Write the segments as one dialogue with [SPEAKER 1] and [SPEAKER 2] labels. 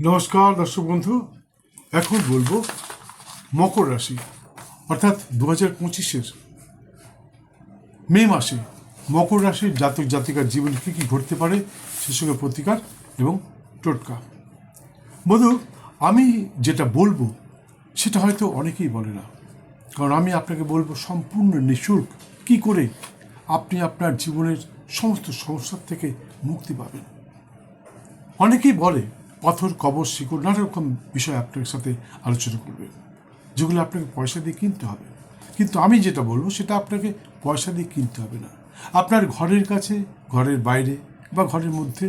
[SPEAKER 1] নমস্কার, দর্শক বন্ধু। এখন বলব মকর রাশি, অর্থাৎ দু হাজার পঁচিশের মে মাসে মকর রাশির জাতক জাতিকার জীবনে কী কী ঘটতে পারে, সে সঙ্গে প্রতিকার এবং টোটকা। বধু আমি যেটা বলব, সেটা হয়তো অনেকেই বলে না। কারণ আমি আপনাকে বলব, সম্পূর্ণ নিঃশুল্ক কী করে আপনি আপনার জীবনের সমস্ত সমস্যার থেকে মুক্তি পাবেন। অনেকেই বলে পাথর, কবর, শিকড়, নানা রকম বিষয় আপনার সাথে আলোচনা করবে, যেগুলো আপনাকে পয়সা দিয়ে কিনতে হবে। কিন্তু আমি যেটা বলব, সেটা আপনাকে পয়সা দিয়ে কিনতে হবে না। আপনার ঘরের কাছে, ঘরের বাইরে বা ঘরের মধ্যে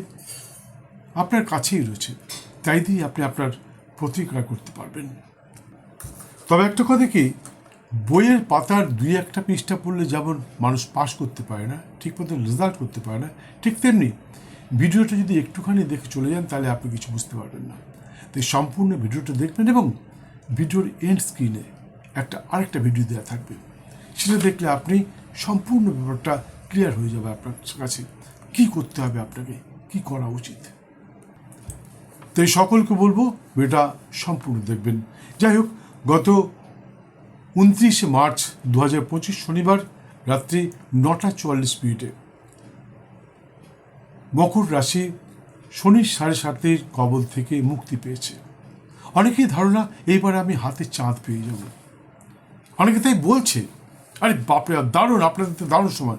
[SPEAKER 1] আপনার কাছেই রয়েছে। তাই দিয়ে আপনি আপনার প্রতিকার করতে পারবেন। তবে একটা কথা কি, বইয়ের পাতার দুই একটা পৃষ্ঠা পড়লে যেমন মানুষ পাশ করতে পারে না, ঠিক মতো রেজাল্ট করতে পারে না, ঠিক তেমনি ভিডিওটা যদি একটুখানি দেখে চলে যান, তাহলে আপনি কিছু বুঝতে পারবেন না। তাই সম্পূর্ণ ভিডিওটা দেখবেন এবং ভিডিওর এন্ড স্ক্রিনে একটা আরেকটা ভিডিও দেওয়া থাকবে। সেটা দেখলে আপনি সম্পূর্ণ ব্যাপারটা ক্লিয়ার হয়ে যাবে আপনার কাছে। কি করতে হবে আপনাকে? কি করা উচিত? তাই সকলকে বলব এটা সম্পূর্ণ দেখবেন। যাই হোক, গত উনত্রিশে মার্চ দু হাজার পঁচিশ শনিবার রাত্রি নটা চুয়াল্লিশ মিনিটে মকর রাশি শনির সাড়ে সাতের কবল থেকে মুক্তি পেয়েছে। অনেকেই ধারণা, এইবার আমি হাতে চাঁদ পেয়ে যাব। অনেকে তাই বলছে, আরে বাপরে দারুণ, আপনাদের তো দারুণ সময়।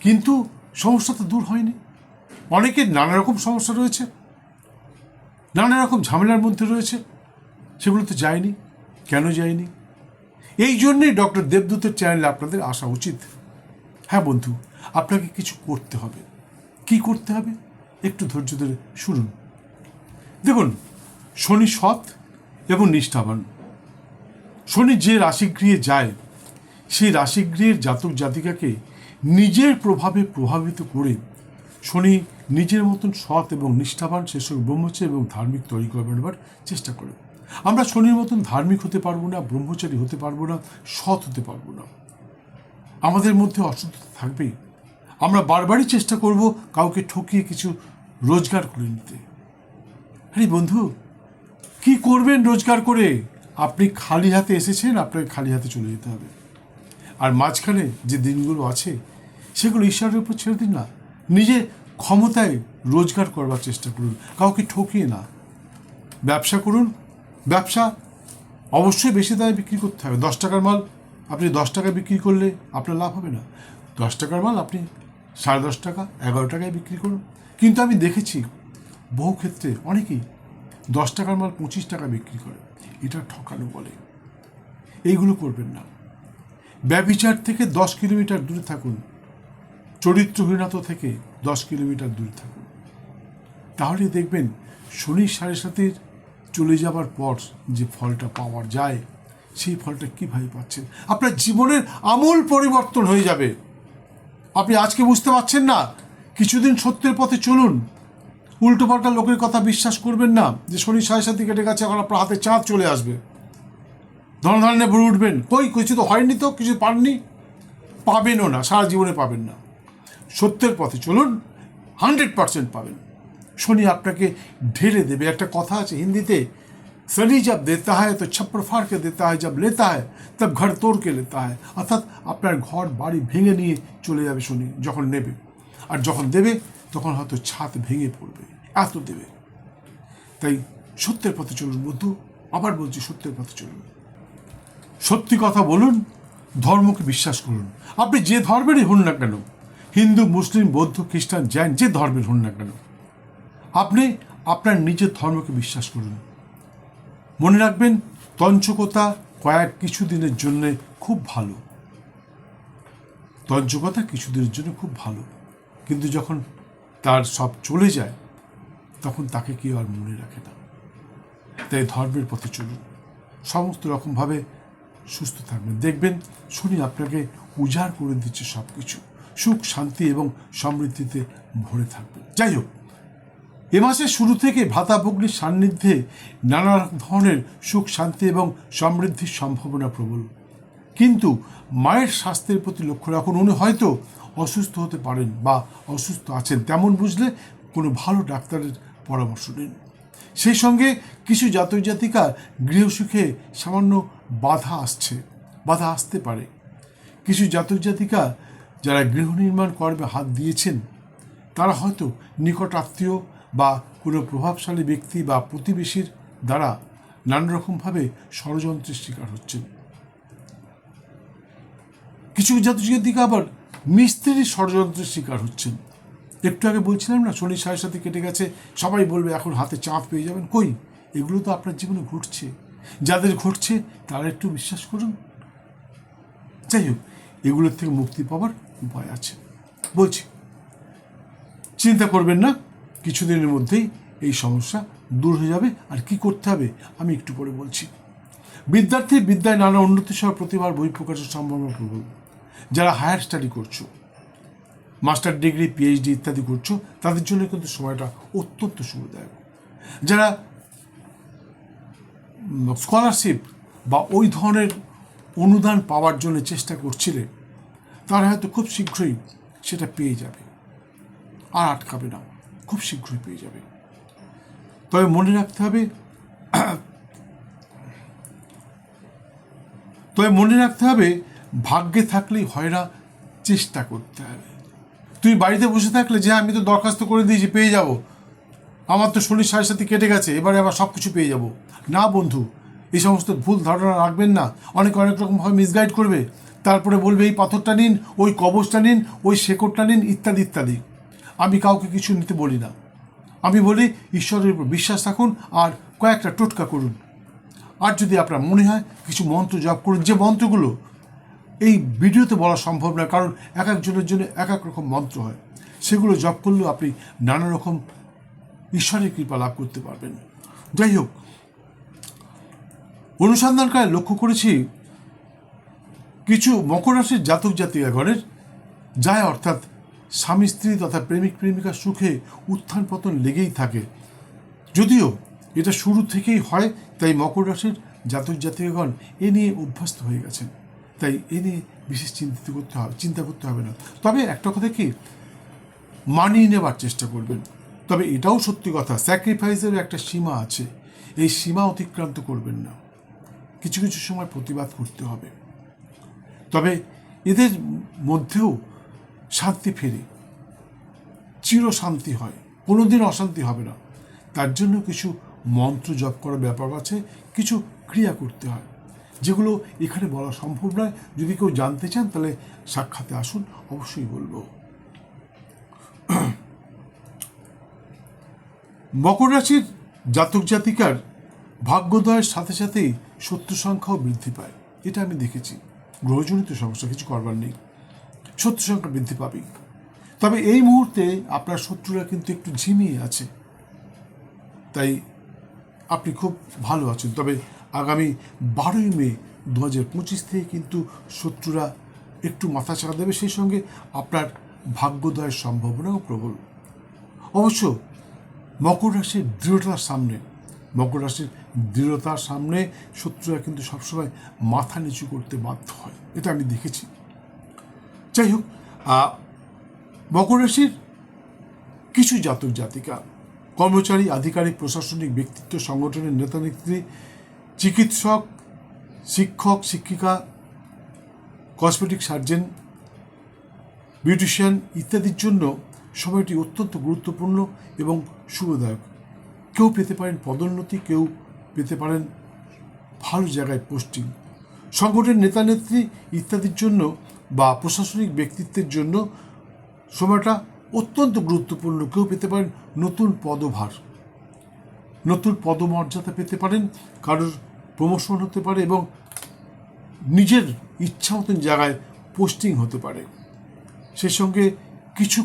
[SPEAKER 1] কিন্তু সমস্যা তো দূর হয়নি। অনেকের নানা রকম সমস্যা রয়েছে, নানা রকম ঝামেলার মধ্যে রয়েছে, সেগুলো তো যায়নি। কেন যায়নি? এই জন্যেই ডক্টর দেবদূতের চ্যানেলে আপনাদের আসা উচিত। হ্যাঁ বন্ধু, আপনাকে কিছু করতে হবে। কি করতে হবে? একটু ধৈর্য ধরে শুনুন। দেখুন, শনি সৎ এবং নিষ্ঠাবান। শনি যে রাশিগৃহে যায় সেই রাশিগৃহের জাতক জাতিকাকে নিজের প্রভাবে প্রভাবিত করে শনি নিজের মতন সৎ এবং নিষ্ঠাবান সেসব ব্রহ্মচারী এবং ধার্মিক তৈরি করবার চেষ্টা করে। আমরা শনির মতন ধার্মিক হতে পারব না, ব্রহ্মচারী হতে পারব না, সৎ হতে পারব না। আমাদের মধ্যে অসুস্থতা থাকবেই। আমরা বারবারই চেষ্টা করব কাউকে ঠকিয়ে কিছু রোজগার করে নিতে। আরে বন্ধু, কি করবেন রোজগার করে? আপনি খালি হাতে এসেছেন, আপনাকে খালি হাতে চলে যেতে হবে। আর মাঝখানে যে দিনগুলো আছে, সেগুলো ঈশ্বরের উপর ছেড়ে দিন না। নিজে ক্ষমতায় রোজগার করবার চেষ্টা করুন, কাউকে ঠকিয়ে না। ব্যবসা করুন। ব্যবসা অবশ্যই বেশি দামে বিক্রি করতে হবে। দশ টাকার মাল, আপনি দশ টাকা বিক্রি করলে আপনার লাভ হবে না। দশ টাকার মাল আপনি সাড়ে দশ টাকা, এগারো টাকায় বিক্রি করুন। কিন্তু আমি দেখেছি, বহু ক্ষেত্রে অনেকেই দশ টাকার মাল পঁচিশ টাকা বিক্রি করে। এটা ঠকানো বলে। এইগুলো করবেন না। ব্যবিচার থেকে দশ কিলোমিটার দূরে থাকুন। চরিত্রহীনতা থেকে দশ কিলোমিটার দূরে থাকুন। তাহলে দেখবেন শনি সাড়ে সাতের চলে যাবার পর যে ফলটা পাওয়া যায়, সেই ফলটা কীভাবে পাচ্ছেন? আপনার জীবনের আমূল পরিবর্তন হয়ে যাবে। আপনি আজকে বুঝতে পারছেন না? কিছুদিন সত্যের পথে চলুন। উল্টোপাল্টা লোকের কথা বিশ্বাস করবেন না যে শনি সাড়ে সাথে কেটে গেছে, এখন আপনার হাতে চাঁদ চলে আসবে। ধনধান্যে ভরে উঠবেন। কই? কিছু তো হয়নি তো? কিছু পাননি? পাবেনও না, সারা জীবনে পাবেন না। সত্যের পথে চলুন, হান্ড্রেড পার্সেন্ট পাবেন। শনি আপনাকে ঢেলে দেবে। একটা কথা আছে হিন্দিতে শনি जब देता है तो छप्पर फाड़ के देता है जब लेता है तब ঘর তোড় কে लेता है অর্থাৎ আপনার ঘর বাড়ি ভেঙে নিয়ে চলে যাবে শনি যখন নেবে আর যখন দেবে তখন হয়তো ছাদ ভেঙে পড়বে এত দেবে তাই সত্যের পথে চলুন বন্ধু আবার বলছি সত্যের পথে চলুন সত্যি কথা বলুন ধর্মকে বিশ্বাস করুন আপনি যে ধর্মেরই হন না কেন হিন্দু মুসলিম বৌদ্ধ খ্রিস্টান জৈন যে ধর্মের হন না কেন আপনি আপনার নিজের ধর্মকে বিশ্বাস করুন মনে রাখবেন তঞ্চকতা কয়েক কিছুদিনের জন্য খুব ভালো। তঞ্চকতা কিছুদিনের জন্য খুব ভালো। কিন্তু যখন তার সব চলে যায়, তখন তাকে কেউ আর মনে রাখে না। তাই ধর্মের পথে চলুন। সমস্ত রকমভাবে সুস্থ থাকবেন। দেখবেন, শনি আপনাকে উজাড় করে দিচ্ছে সব কিছু সুখ, শান্তি এবং সমৃদ্ধিতে ভরে থাকবেন। যাই হোক। এ মাসের শুরু থেকে ভাতাভগ্নির সান্নিধ্যে নানা ধরনের সুখ, শান্তি এবং সমৃদ্ধির সম্ভাবনা প্রবল। কিন্তু মায়ের স্বাস্থ্যের প্রতি লক্ষ্য রাখুন, উনি হয়তো অসুস্থ হতে পারেন বা অসুস্থ আছেন তেমন বুঝলে কোনো ভালো ডাক্তারের পরামর্শ নিন। সেই সঙ্গে কিছু জাতক জাতিকা গৃহসুখে সামান্য বাধা আসছে, বাধা আসতে পারে। কিছু জাতক জাতিকা যারা গৃহ নির্মাণ কর্মে হাত দিয়েছেন, তারা হয়তো নিকট আত্মীয় বা কোনো প্রভাবশালী ব্যক্তি বা প্রতিবেশীর দ্বারা নানা রকমভাবে ষড়যন্ত্রের শিকার হচ্ছেন। কিছু জাতক দিকে আবার মিস্ত্রির ষড়যন্ত্রের শিকার হচ্ছেন। একটু আগে বলছিলাম না, শনি সাড়ে সাথে কেটে গেছে, সবাই বলবে এখন হাতে চাঁদ পেয়ে যাবেন। কই? এগুলো তো আপনার জীবনে ঘটছে। যাদের ঘটছে, তারা একটু বিশ্বাস করুন। যাই হোক, এগুলোর থেকে মুক্তি পাওয়ার উপায় আছে। বলছি, চিন্তা করবেন না। কিছুদিনের মধ্যেই এই সমস্যা দূর হয়ে যাবে। আর কি করতে হবে, আমি একটু পরে বলছি। বিদ্যার্থী বিদ্যায় নানা উন্নতি সহ প্রতিভার বই প্রকাশের সম্ভাবনা প্রবল। যারা হায়ার স্টাডি করছ মাস্টার ডিগ্রি পিএইচডি ইত্যাদি করছ, তাদের জন্য কিন্তু সময়টা অত্যন্ত সুবিধায়ক। যারা স্কলারশিপ বা ওই ধরনের অনুদান পাওয়ার জন্য চেষ্টা করছিলে, তারা হয়তো খুব শীঘ্রই সেটা পেয়ে যাবে। আর আটকাবে না। খুব শীঘ্রই পেয়ে যাবে। তবে মনে রাখতে হবে, তবে মনে রাখতে হবে, ভাগ্যে থাকলেই হয় না চেষ্টা করতে হবে। তুই বাড়িতে বসে থাকলে যে আমি তো দরখাস্ত করে দিয়েছি, পেয়ে যাব। আমার তো শনির সাড়ে সাথে কেটে গেছে, এবারে আবার সব কিছু পেয়ে যাব। না বন্ধু এই সমস্ত ভুল ধারণা রাখবেন না। অনেক অনেক রকমভাবে মিসগাইড করবে। তারপরে বলবে, এই পাথরটা নিন, ওই কবচটা নিন, ওই শেকড়টা নিন, ইত্যাদি ইত্যাদি। আমি কাউকে কিছু নিতে বলি না। আমি বলি, ঈশ্বরের উপর বিশ্বাস রাখুন আর কয়েকটা টোটকা করুন। আর যদি আপনার মনে হয় কিছু মন্ত্র জপ করুন, যে মন্ত্রগুলো এই ভিডিওতে বলা সম্ভব নয়, কারণ এক একজনের জন্য এক এক রকম মন্ত্র হয়, সেগুলো জপ করলেও আপনি নানা রকম ঈশ্বরের কৃপা লাভ করতে পারবেন। যাই হোক, অনুসন্ধানকালে লক্ষ্য করেছি, কিছু মকর রাশির জাতক জাতিকা ঘরের যায় অর্থাৎ স্বামী স্ত্রী তথা প্রেমিক প্রেমিকার সুখে উত্থান পতন লেগেই থাকে। যদিও এটা শুরু থেকেই হয়, তাই মকর রাশির জাতক জাতিকাগণ এ নিয়ে অভ্যস্ত হয়ে গেছেন। তাই এ নিয়ে বিশেষ চিন্তিত করতে হবে চিন্তা করতে হবে না। তবে একটা কথা কি, মানিয়ে নেবার চেষ্টা করবেন। তবে এটাও সত্যি কথা স্যাক্রিফাইসের একটা সীমা আছে। এই সীমা অতিক্রান্ত করবেন না। কিছু কিছু সময় প্রতিবাদ করতে হবে। তবে এদের মধ্যেও শান্তি ফেরে। চির শান্তি হয় কোনোদিন অশান্তি হবে না। তার জন্য কিছু মন্ত্র জপ করার ব্যাপার আছে, কিছু ক্রিয়া করতে হয়। যেগুলো এখানে বলা সম্ভব নয়। যদি কেউ জানতে চান, তাহলে সাক্ষাতে আসুন, অবশ্যই বলব। মকর রাশির জাতক জাতিকার ভাগ্যোদয়ের সাথে সাথেই শত্রু সংখ্যাও বৃদ্ধি পায়। এটা আমি দেখেছি। গ্রহজনিত সমস্যা, কিছু করবার নেই। শত্রু সংখ্যা বৃদ্ধি পাবেই। তবে এই মুহূর্তে আপনার শত্রুরা কিন্তু একটু ঝিমিয়ে আছে। তাই আপনি খুব ভালো আছেন। তবে আগামী বারোই মে দু হাজার পঁচিশ থেকে কিন্তু শত্রুরা একটু মাথা ছাড়া দেবে। সেই সঙ্গে আপনার ভাগ্যোদয়ের সম্ভাবনাও প্রবল। অবশ্য মকর রাশির দৃঢ়তার সামনে, মকর রাশির দৃঢ়তার সামনে শত্রুরা কিন্তু সবসময় মাথা নিচু করতে বাধ্য হয়। এটা আমি দেখেছি। যাই হোক মকর রাশির কিছু জাতক জাতিকা, কর্মচারী, আধিকারিক, প্রশাসনিক ব্যক্তিত্ব, সংগঠনের নেতা নেত্রী, চিকিৎসক, শিক্ষক, শিক্ষিকা, কসমেটিক সার্জন, বিউটিশিয়ান ইত্যাদির জন্য সময়টি অত্যন্ত গুরুত্বপূর্ণ এবং শুভদায়ক কেউ পেতে পারেন পদোন্নতি, কেউ পেতে পারেন ভালো জায়গায় পোস্টিং। সংগঠনের নেতা নেত্রী ইত্যাদির জন্য বা প্রশাসনিক ব্যক্তিত্বের জন্য সময়টা অত্যন্ত গুরুত্বপূর্ণ। কেউ পেতে পারেন নতুন পদভার, নতুন পদমর্যাদা পেতে পারেন, কারোর প্রমোশন হতে পারে এবং নিজের ইচ্ছা মতন জায়গায় পোস্টিং হতে পারে। সেই সঙ্গে কিছু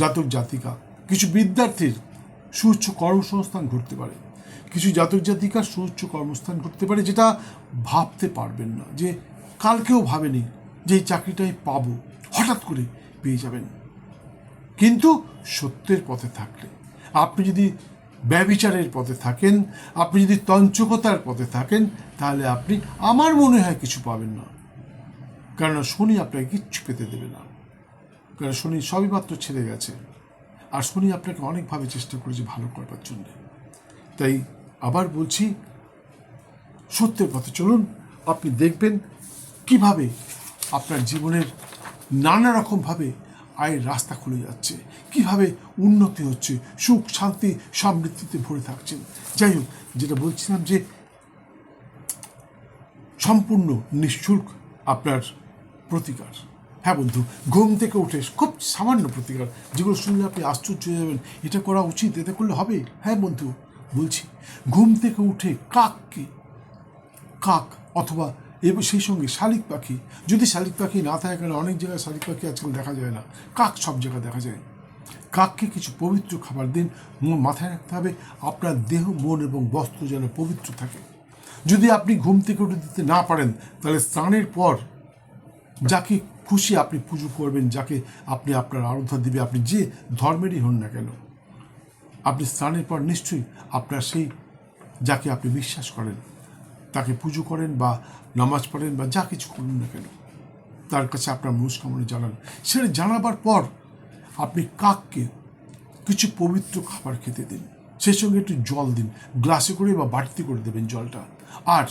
[SPEAKER 1] জাতক জাতিকা, কিছু বিদ্যার্থীর সুউচ্চ কর্মসংস্থান ঘটতে পারে। কিছু জাতক জাতিকার সুউচ্চ কর্মস্থান ঘটতে পারে যেটা ভাবতে পারবেন না, যে কালকেও ভাবেনি যে চাকরিটাই পাব, হঠাৎ করে পেয়ে যাবেন। কিন্তু সত্যের পথে থাকলে, আপনি যদি ব্যবিচারের পথে থাকেন, আপনি যদি তঞ্চকতার পথে থাকেন, তাহলে আপনি আমার মনে হয় কিছু পাবেন না। কেননা শনি আপনাকে কিচ্ছু পেতে দেবে না। কারণ শনি সবই মাত্র ছেড়ে গেছে। আর শনি আপনাকে অনেকভাবে চেষ্টা করেছে ভালো করবার জন্যে। তাই আবার বলছি, সত্যের পথে চলুন, আপনি দেখবেন কীভাবে আপনার জীবনের নানা রকমভাবে আয়ের রাস্তা খুলে যাচ্ছে। কীভাবে উন্নতি হচ্ছে, সুখ, শান্তি সমৃদ্ধিতে ভরে থাকছেন। যাই হোক, যেটা বলছিলাম যে সম্পূর্ণ নিঃশুল্ক আপনার প্রতিকার। হ্যাঁ বন্ধু, ঘুম থেকে উঠে খুব সামান্য প্রতিকার। যেগুলো শুনলে আপনি আশ্চর্য হয়ে যাবেন, এটা করা উচিত, এটা করলে হবে? হ্যাঁ বন্ধু, বলছি, ঘুম থেকে উঠে কাককে, কাক অথবা এবং সেই সঙ্গে শালিক পাখি। যদি শালিক পাখি না থাকে কারণ অনেক জায়গায় শালিক পাখি আজকাল দেখা যায় না। কাক সব জায়গায় দেখা যায়। কাককে কিছু পবিত্র খাবার দিন মাথায় রাখতে হবে, আপনার দেহ, মন এবং বস্ত্র যেন পবিত্র থাকে। যদি আপনি ঘুম থেকে উঠে দিতে না পারেন, তাহলে স্নানের পর যাকে খুশি আপনি পুজো করবেন, যাকে আপনি আপনার আরাধনা দিবে, আপনি যে ধর্মেরই হন না কেন। আপনি স্নানের পর নিশ্চয়ই আপনার সেই যাকে আপনি বিশ্বাস করেন। তাকে পুজো করেন বা নামাজ পড়েন বা যা কিছু করুন না কেন। তার কাছে আপনার মনস্কামনা জানান। সেটা জানাবার পর আপনি কাককে কিছু পবিত্র খাবার খেতে দিন। সেই সঙ্গে একটু জল দিন। গ্লাসে করে বা বাড়তি করে দেবেন জলটা। আর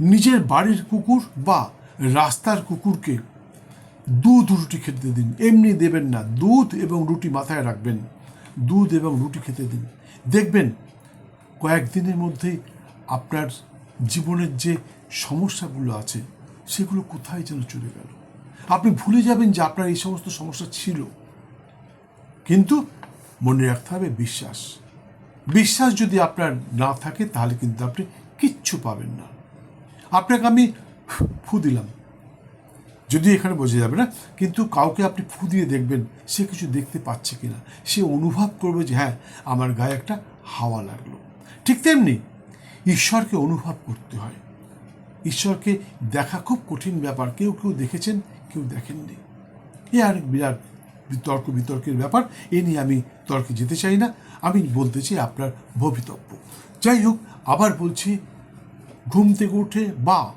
[SPEAKER 1] নিজের বাড়ির কুকুর বা রাস্তার কুকুরকে দুধ রুটি খেতে দিন। এমনি দেবেন না। দুধ এবং রুটি মাথায় রাখবেন। দুধ এবং রুটি খেতে দিন। দেখবেন কয়েকদিনের মধ্যেই আপনার জীবনের যে সমস্যাগুলো আছে, সেগুলো কোথায় যেন চলে গেল? আপনি ভুলে যাবেন যে আপনার এই সমস্ত সমস্যা ছিল। কিন্তু মনে রাখতে হবে বিশ্বাস। বিশ্বাস যদি আপনার না থাকে, তাহলে কিন্তু আপনি কিচ্ছু পাবেন না। আপনাকে আমি ফু দিলাম। যদি এখানে বোঝা যাবে না, কিন্তু কাউকে আপনি ফু দিয়ে দেখবেন, সে কিছু দেখতে পাচ্ছে কিনা। সে অনুভব করবে যে হ্যাঁ আমার গায়ে একটা হাওয়া লাগল। ঠিক তেমনি ঈশ্বরকে অনুভব করতে হয়। ঈশ্বরকে দেখা খুব কঠিন ব্যাপার। কেউ কেউ দেখেছেন, কেউ দেখেননি। এ আর বিরাট বিতর্ক বিতর্কের ব্যাপার। এ নিয়ে আমি তর্কে যেতে চাই না। আমি বলতে চাই আপনার ভবিতব্য। যাই হোক, আবার বলছি, ঘুম থেকে উঠে বা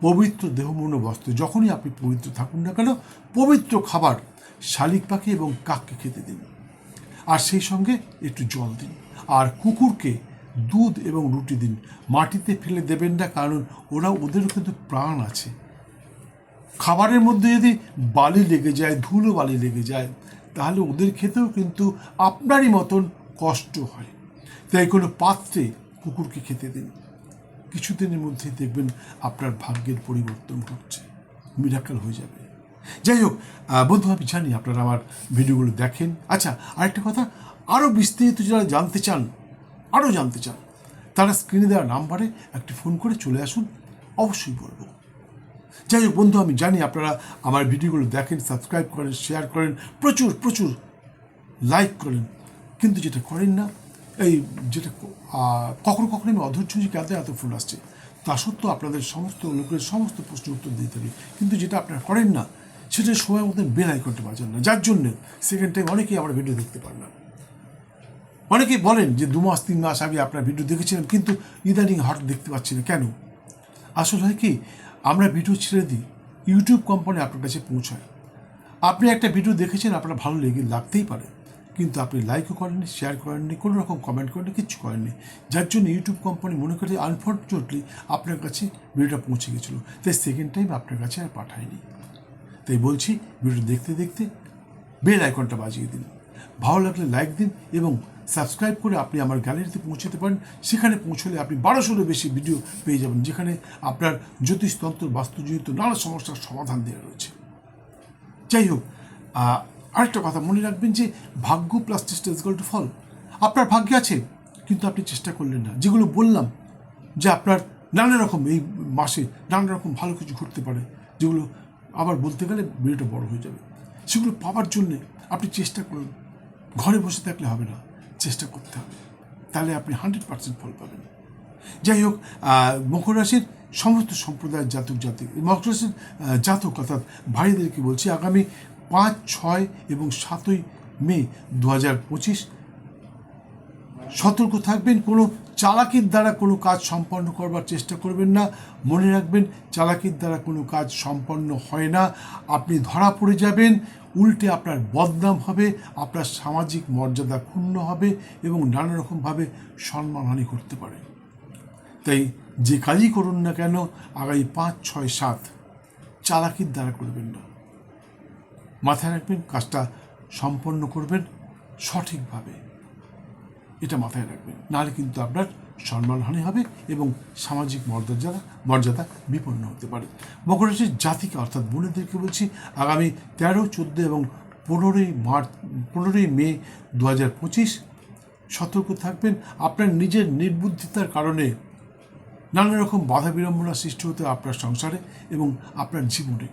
[SPEAKER 1] পবিত্র দেহমূর্ণ বস্ত্র, যখনই আপনি পবিত্র থাকুন না কেন, পবিত্র খাবার শালিক পাখি এবং কাককে খেতে দিন। আর সেই সঙ্গে একটু জল দিন। আর কুকুরকে দুধ এবং রুটি দিন। মাটিতে ফেলে দেবেন না, কারণ ওরা ওদেরও কিন্তু প্রাণ আছে। খাবারের মধ্যে যদি বালি লেগে যায়, ধুলো বালি লেগে যায়, তাহলে ওদের খেতেও কিন্তু আপনারই মতন কষ্ট হয়। তাই কোনো পাত্রে কুকুরকে খেতে দিন। কিছুদিনের মধ্যেই দেখবেন আপনার ভাগ্যের পরিবর্তন হচ্ছে মিরাক্কাল হয়ে যাবে। যাই হোক বন্ধু আমি জানি আপনারা আমার ভিডিওগুলো দেখেন। আচ্ছা আরেকটা কথা, আরও বিস্তারিত যারা জানতে চান আরও জানতে চান, তারা স্ক্রিনে দেওয়া নাম্বারে একটি ফোন করে চলে আসুন, অবশ্যই বলব। যাই হোক বন্ধু, আমি জানি আপনারা আমার ভিডিওগুলো দেখেন সাবস্ক্রাইব করেন শেয়ার করেন, প্রচুর প্রচুর লাইক করেন, কিন্তু যেটা করেন না, এই যেটা কখনো কখনো আমি অধৈর্য যে কেন এত ফোন আসছে। তা সত্ত্বেও আপনাদের সমস্ত লোকের সমস্ত প্রশ্নের উত্তর দিয়ে থাকি কিন্তু যেটা আপনারা করেন না, সেটা সময় মধ্যে বেল আইকনটা বাজান না। যার জন্য সেকেন্ড টাইম অনেকেই আমার ভিডিও দেখতে পান না। অনেকেই বলেন যে দু মাস, তিন মাস আগে আপনার ভিডিও দেখেছিলাম কিন্তু ইদানিং হঠাৎ দেখতে পাচ্ছি না। কেন? আসলে হয় কি, আমরা ভিডিও ছেড়ে দিই ইউটিউব কোম্পানি আপনার কাছে পৌঁছায়। আপনি একটা ভিডিও দেখেছেন, আপনার ভালো লেগে লাগতেই পারে, কিন্তু আপনি লাইকও করেননি শেয়ার করেননি, কোনো রকম কমেন্ট করেননি, কিচ্ছু করেননি। যার জন্য ইউটিউব কোম্পানি মনে করে আনফর্চুনেটলি আপনার কাছে ভিডিওটা পৌঁছে গেছিল। তাই সেকেন্ড টাইম আপনার কাছে আর পাঠায়নি। তাই বলছি ভিডিও দেখতে দেখতে বেল আইকনটা বাজিয়ে দিন। ভালো লাগলে লাইক দিন এবং সাবস্ক্রাইব করে আপনি আমার গ্যালারিতে পৌঁছতে পারেন। সেখানে পৌঁছলে আপনি বারোশোরও বেশি ভিডিও পেয়ে যাবেন, যেখানে আপনার জ্যোতিষতন্ত্র, বাস্তুজনিত নানা সমস্যার সমাধান দেওয়া রয়েছে। যাই হোক আরেকটা কথা মনে রাখবেন যে ভাগ্য প্লাস চেষ্টা ইজ টু ফল। আপনার ভাগ্যে আছে, কিন্তু আপনি চেষ্টা করলেন না। যেগুলো বললাম, যে আপনার নানা রকম এই মাসে নানা রকম ভালো কিছু ঘটতে পারে, যেগুলো আবার বলতে গেলে ভিডিওটা বড় হয়ে যাবে। সেগুলো পাওয়ার জন্যে আপনি চেষ্টা করুন। ঘরে বসে থাকলে হবে না। চেষ্টা করতে হবে। তাহলে আপনি হান্ড্রেড পার্সেন্ট ফল পাবেন। যাই হোক মকর রাশির সমস্ত সম্প্রদায়ের জাতক জাতিক মকর রাশির জাতক অর্থাৎ ভাইদেরকে বলছি, আগামী পাঁচ, ছয় এবং সাতই মে দু হাজার পঁচিশ সতর্ক থাকবেন। কোনো চালাকির দ্বারা কোনো কাজ সম্পন্ন করবার চেষ্টা করবেন না। মনে রাখবেন, চালাকির দ্বারা কোনো কাজ সম্পন্ন হয় না। আপনি ধরা পড়ে যাবেন, উল্টে আপনার বদনাম হবে, আপনার সামাজিক মর্যাদা ক্ষুণ্ণ হবে এবং নানা রকমভাবে সম্মানহানি করতে পারে। তাই যে কাজই করুন না কেন, আগামী পাঁচ, ছয়, সাত চালাকির দ্বারা করবেন না। মাথায় রাখবেন, কাজটা সম্পন্ন করবেন সঠিকভাবে। এটা মাথায় রাখবেন। নাহলে কিন্তু আপনার সম্মানহানি হবে এবং সামাজিক মর্যাদা মর্যাদা বিপন্ন হতে পারে। মকর রাশির জাতিকে অর্থাৎ বোনেদেরকে বলছি, আগামী তেরো, চোদ্দ এবং পনেরোই মার্চ, পনেরোই মে দু হাজার পঁচিশ সতর্ক থাকবেন। আপনার নিজের নির্বুদ্ধিতার কারণে নানা রকম বাধা বিড়ম্বনা সৃষ্টি হতে আপনার সংসারে এবং আপনার জীবনে।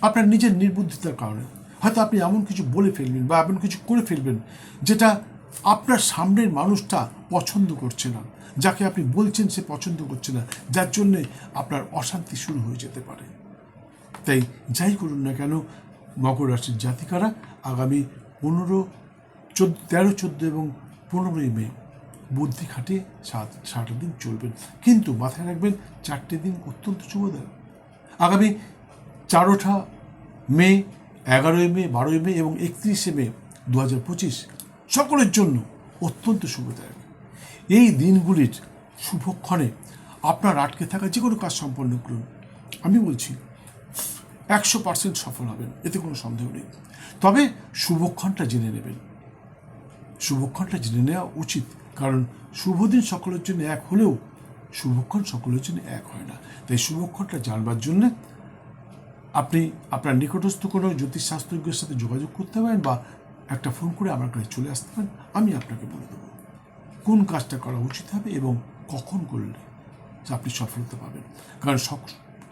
[SPEAKER 1] আপনার নিজের নির্বুদ্ধিতার কারণে। হয়তো আপনি এমন কিছু বলে ফেলবেন বা এমন কিছু করে ফেলবেন যেটা আপনার সামনের মানুষটা পছন্দ করছে না, যাকে আপনি বলছেন সে পছন্দ করছে না, যার জন্যে আপনার অশান্তি শুরু হয়ে যেতে পারে। তাই যাই করুন না কেন, মকর রাশির জাতিকারা আগামী পনেরো, চোদ্দ, তেরো, চোদ্দ এবং পনেরোই মে বুদ্ধি খাটিয়ে সাত, সাতটা দিন চলবেন। কিন্তু মাথায় রাখবেন, চারটে দিন অত্যন্ত শুভদায়ক আগামী চারোটা মে, এগারোই মে, বারোই মে এবং একত্রিশে মে দু হাজার পঁচিশ সকলের জন্য অত্যন্ত শুভদায়ক। এই দিনগুলির শুভক্ষণে আপনার আটকে থাকা যে কোনো কাজ সম্পন্ন করুন। আমি বলছি, একশো পার্সেন্ট সফল হবেন, এতে কোনো সন্দেহ নেই। তবে শুভক্ষণটা জেনে নেবেন। শুভক্ষণটা জেনে নেওয়া উচিত, কারণ শুভদিন সকলের জন্য এক হলেও শুভক্ষণ সকলের জন্য এক হয় না। তাই শুভক্ষণটা জানবার জন্য আপনি আপনার নিকটস্থ কোনো জ্যোতিষশাস্ত্রজ্ঞের সাথে যোগাযোগ করতে পারেন বা একটা ফোন করে আমার কাছে চলে আসতে পারেন, আমি আপনাকে বলে দেবো। কোন কাজটা করা উচিত হবে এবং কখন করলে আপনি সফলতা পাবেন। কারণ সক,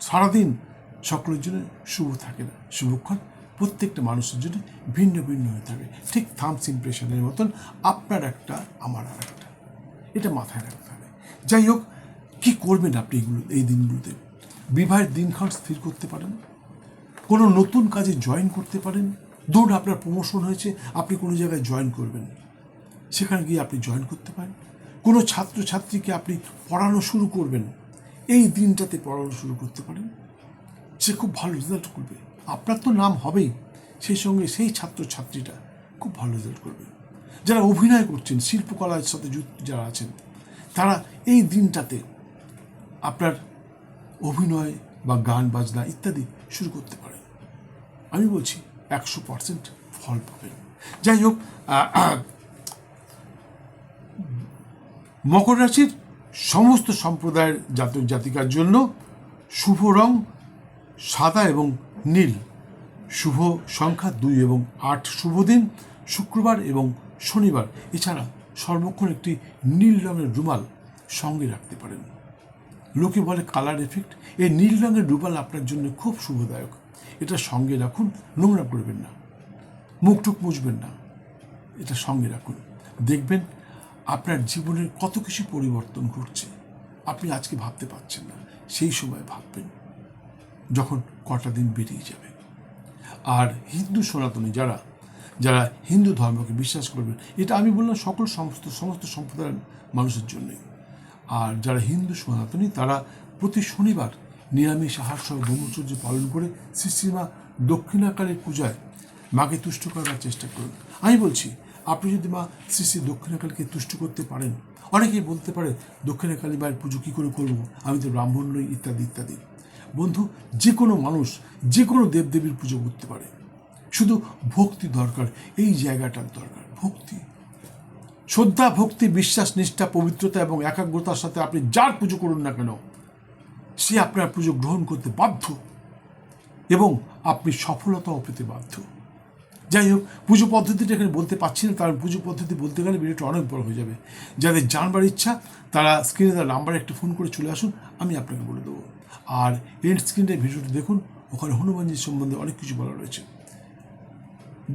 [SPEAKER 1] সারাদিন সকলের জন্য শুভ থাকে না শুভক্ষণ প্রত্যেকটা মানুষের জন্য ভিন্ন ভিন্ন হয়ে থাকে। ঠিক থামস ইমপ্রেশনের মতন আপনার একটা, আমার আর একটা। এটা মাথায় রাখতে হবে। যাই হোক, কী করবেন আপনি এগুলো, এই দিনগুলোতে? বিবাহের দিনক্ষণ স্থির করতে পারেন। কোনো নতুন কাজে জয়েন করতে পারেন। ধরুন আপনার প্রমোশন হয়েছে, আপনি কোনো জায়গায় জয়েন করবেন। সেখানে গিয়ে আপনি জয়েন করতে পারেন। কোনো ছাত্রছাত্রীকে আপনি পড়ানো শুরু করবেন, এই দিনটাতে পড়ানো শুরু করতে পারেন। সে খুব ভালো রেজাল্ট করবে। আপনার তো নাম হবেই, সেই সঙ্গে সেই ছাত্রছাত্রীটা খুব ভালো রেজাল্ট করবে। যারা অভিনয় করছেন, শিল্পকলার সাথে যুক্ত যারা আছেন, তারা এই দিনটাতে আপনার অভিনয় বা গান, বাজনা ইত্যাদি শুরু করতে পারেন। আমি বলছি একশো পার্সেন্ট ফল পাবেন। যাই হোক মকর রাশির সমস্ত সম্প্রদায়ের জাতক জাতিকার জন্য শুভ রং সাদা এবং নীল। শুভ সংখ্যা দুই এবং আট শুভ দিন, শুক্রবার এবং শনিবার। এছাড়া সর্বক্ষণ একটি নীল রঙের রুমাল সঙ্গে রাখতে পারেন। লোকে বলে কালার এফেক্ট। এই নীল রঙের রুমাল আপনার জন্য খুব শুভদায়ক। এটা সঙ্গে রাখুন, নোংরা করবেন না। মুখ টুক মুছবেন না। এটা সঙ্গে রাখুন। দেখবেন আপনার জীবনের কত কিছু পরিবর্তন ঘটছে। আপনি আজকে ভাবতে পারছেন না, সেই সময় ভাববেন যখন কটা দিন বেরিয়ে যাবে। আর হিন্দু সনাতনী যারা যারা হিন্দু ধর্মকে বিশ্বাস করবেন, এটা আমি বললাম সকল সমস্ত সমস্ত সম্প্রদায়ের মানুষের জন্যই। আর যারা হিন্দু সনাতনী, তারা প্রতি শনিবার নিরামিষ আহার সহ ব্রহ্মচর্য পালন করে শ্রী শ্রীমা দক্ষিণাকালের পূজায় মাকে তুষ্ট করার চেষ্টা করুন। আমি বলছি, আপনি যদি মা শ্রী শ্রী দক্ষিণাকালকে তুষ্ট করতে পারেন, অনেকেই বলতে পারে, দক্ষিণাকালী মায়ের পুজো কী করে করব? আমি তো ব্রাহ্মণ নই, ইত্যাদি ইত্যাদি। বন্ধু, যে কোনো মানুষ, যে কোনো দেবদেবীর পুজো করতে পারে। শুধু ভক্তি দরকার, এই জায়গাটার দরকার, ভক্তি। শ্রদ্ধা, ভক্তি, বিশ্বাস, নিষ্ঠা, পবিত্রতা এবং একাগ্রতার সাথে আপনি যার পুজো করুন না কেন সে আপনার পুজো গ্রহণ করতে বাধ্য এবং আপনি সফলতাও পেতে বাধ্য। যাই হোক, পুজো পদ্ধতিটা এখানে বলতে পারছি না, কারণ পুজো পদ্ধতি বলতে গেলে ভিডিওটা অনেক বড় হয়ে যাবে। যাদের জানবার ইচ্ছা, তারা স্ক্রিনে তার নাম্বারে একটা ফোন করে চলে আসুন, আমি আপনাকে বলে দেবো। আর এন্ড স্ক্রিনে ভিডিওটা দেখুন, ওখানে হনুমানজির সম্বন্ধে অনেক কিছু বলা রয়েছে।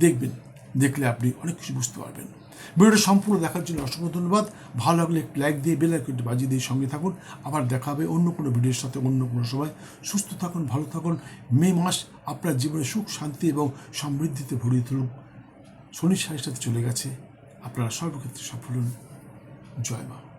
[SPEAKER 1] দেখবেন, দেখলে আপনি অনেক কিছু বুঝতে পারবেন। ভিডিওটা সম্পূর্ণ দেখার জন্য অসংখ্য ধন্যবাদ। ভালো লাগলে একটু লাইক দিয়ে বেল আইকনটি বাজিয়ে দিয়ে সঙ্গে থাকুন। আবার দেখা হবে অন্য কোনো ভিডিওর সাথে অন্য কোনো সময়। সুস্থ থাকুন, ভালো থাকুন। মে মাস আপনার জীবনে সুখ, শান্তি এবং সমৃদ্ধিতে ভরিয়ে তুলুন শনির সাথে চলে গেছে। আপনারা সর্বক্ষেত্রে সফল হন। জয় মা।